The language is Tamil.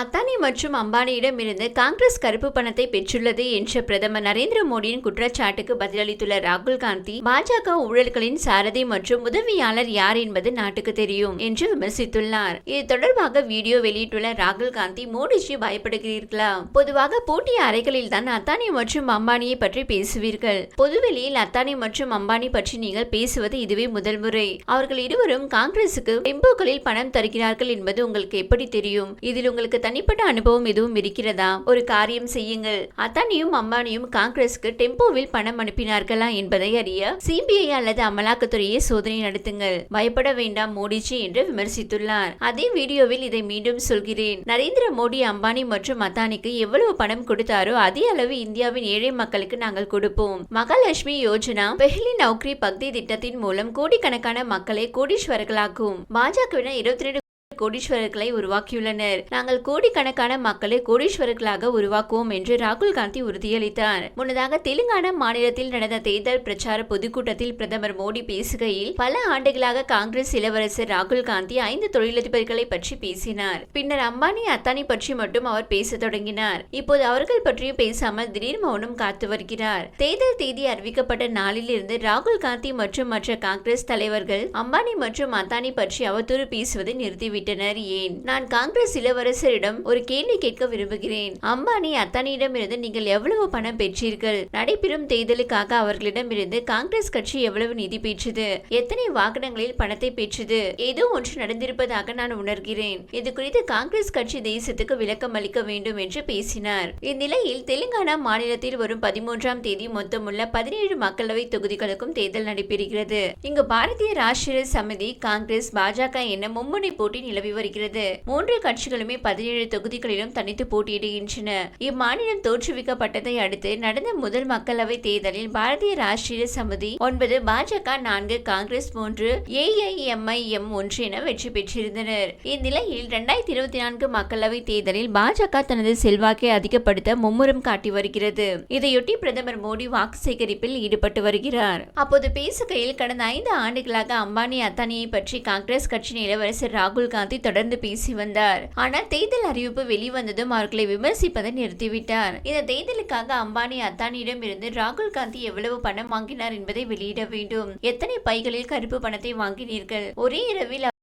அத்தானி மற்றும் அம்பானியிடமிருந்து காங்கிரஸ் கருப்பு பணத்தை பெற்றுள்ளது என்ற பிரதமர் நரேந்திர மோடியின் குற்றச்சாட்டுக்கு பதிலளித்துள்ள ராகுல் காந்தி பாஜக ஊழல்களின் சாரதி மற்றும் உதவியாளர் யார் என்பது நாட்டுக்கு தெரியும் என்று விமர்சித்துள்ளார். இது தொடர்பாக வீடியோ வெளியிட்டுள்ள ராகுல் காந்தி மோடிஜி பயப்படுகிறீர்களா? பொதுவாக போட்டிய அறைகளில் தான் அத்தானி மற்றும் அம்பானியை பற்றி பேசுவீர்கள். பொதுவெளியில் அத்தானி மற்றும் அம்பானி பற்றி நீங்கள் பேசுவது இதுவே முதல் முறை. அவர்கள் இருவரும் காங்கிரசுக்கு டெம்போக்களில் பணம் தருகிறார்கள் என்பது உங்களுக்கு எப்படி தெரியும்? இதில் உங்களுக்கு தனிப்பட்ட அனுபவம் எதுவும் இருக்கிறதா? ஒரு காரியம் செய்யுங்கள். அத்தானியும் அம்பானியும் காங்கிரசுக்கு டெம்போவில் பணம் அனுப்பினார்களா என்பதை அறிய சிபிஐ அல்லது அமலாக்கத்துறையே சோதனை நடத்துங்கள். பயப்பட வேண்டாம் மோடிஜி என்று விமர்சித்துள்ளார். அதே வீடியோவில் இதை மீண்டும் சொல்கிறேன். நரேந்திர மோடி அம்பானி மற்றும் அத்தானிக்கு எவ்வளவு பணம் கொடுத்தாரோ அதே அளவு இந்தியாவின் ஏழை மக்களுக்கு நாங்கள் கொடுப்போம். மகாலட்சுமி யோஜனா பெஹ்லி நௌக்ரி பக்தி திட்டத்தின் மூலம் கோடிக்கணக்கான மக்களை கோடீஸ்வரர்களாக்கும். பாஜகவினர் இருபத்தி ரெண்டு கோடீஸ்வரர்களை உருவாக்கியுள்ளனர். நாங்கள் கோடிக்கணக்கான மக்களை கோடீஸ்வரர்களாக உருவாக்குவோம் என்று ராகுல் காந்தி உறுதியளித்தார். முன்னதாக தெலுங்கானா மாநிலத்தில் நடந்த தேர்தல் பிரச்சார பொதுக்கூட்டத்தில் பிரதமர் மோடி பேசுகையில் பல ஆண்டுகளாக காங்கிரஸ் இளவரசர் ராகுல் காந்தி ஐந்து தொழிலதிபர்களை பற்றி பேசினார். பின்னர் அம்பானி அத்தானி பற்றி மட்டும் அவர் பேச தொடங்கினார். இப்போது அவர்கள் பற்றியும் பேசாமல் திடீர் மௌனம் காத்து வருகிறார். தேர்தல் தேதி அறிவிக்கப்பட்ட நாளில் இருந்து ராகுல் காந்தி மற்றும் மற்ற காங்கிரஸ் தலைவர்கள் அம்பானி மற்றும் அத்தானி பற்றி அவதூறு பேசுவதை விட்டனர் ஏன்? நான் காங்கிரஸ் இளவரசரிடம் ஒரு கேள்வி கேட்க விரும்புகிறேன். அம்பானி அத்தானியிடமிருந்து நீங்கள் எவ்வளவு பணம் பெற்றீர்கள்? நடைபெறும் தேர்தலுக்காக அவர்களிடமிருந்து காங்கிரஸ் கட்சி எவ்வளவு நிதி பெற்றது? எத்தனை வாகனங்களில் பணத்தை பெற்றது? ஏதோ ஒன்று நடந்திருப்பதாக நான் உணர்கிறேன். இது குறித்து காங்கிரஸ் கட்சி தேசத்துக்கு விளக்கம் அளிக்க வேண்டும் என்று பேசினார். இந்நிலையில் தெலுங்கானா மாநிலத்தில் வரும் பதிமூன்றாம் தேதி மொத்தமுள்ள பதினேழு மக்களவை தொகுதிகளுக்கும் தேர்தல் நடைபெறுகிறது. இங்கு பாரதிய ராஷ்டிரிய சமிதி காங்கிரஸ் பாஜக என மும்முனை போட்டி நிலவி வருகிறது மூன்று கட்சிகளுமே பதினேழு தொகுதிகளிலும் தனித்து போட்டியிடுகின்றன. இம்மாநிலம் தோற்றுவிக்கப்பட்டதை அடுத்து நடந்த முதல் மக்களவை தேர்தலில் பாரதிய ராஷ்டிரிய சமிதி ஒன்பது பாஜக நான்கு காங்கிரஸ் மூன்று ஏஐஎம்ஐஎம் ஒன்று என வெற்றி பெற்றிருந்தனர். இந்நிலையில் இரண்டாயிரத்தி இருபத்தி நான்கு மக்களவை தேர்தலில் பாஜக தனது செல்வாக்கை அதிகப்படுத்த மும்முரம் காட்டி வருகிறது. இதையொட்டி பிரதமர் மோடி வாக்கு சேகரிப்பில் ஈடுபட்டு வருகிறார். அப்போது பேசுகையில் கடந்த ஐந்து ஆண்டுகளாக அம்பானி அத்தானியை பற்றி காங்கிரஸ் கட்சியின் இளவரசர் ராகுல் காந்தி தொடர்ந்து பேசி வந்தார். ஆனால் தேர்தல் அறிவிப்பு வெளிவந்ததும் அவர்களை விமர்சிப்பதை நிறுத்திவிட்டார். இந்த தேர்தலுக்காக அம்பானி அத்தானியிடம் இருந்து ராகுல் காந்தி எவ்வளவு பணம் வாங்கினார் என்பதை வெளியிட வேண்டும். எத்தனை பைகளில் கருப்பு பணத்தை வாங்கினீர்கள்? ஒரே இரவில்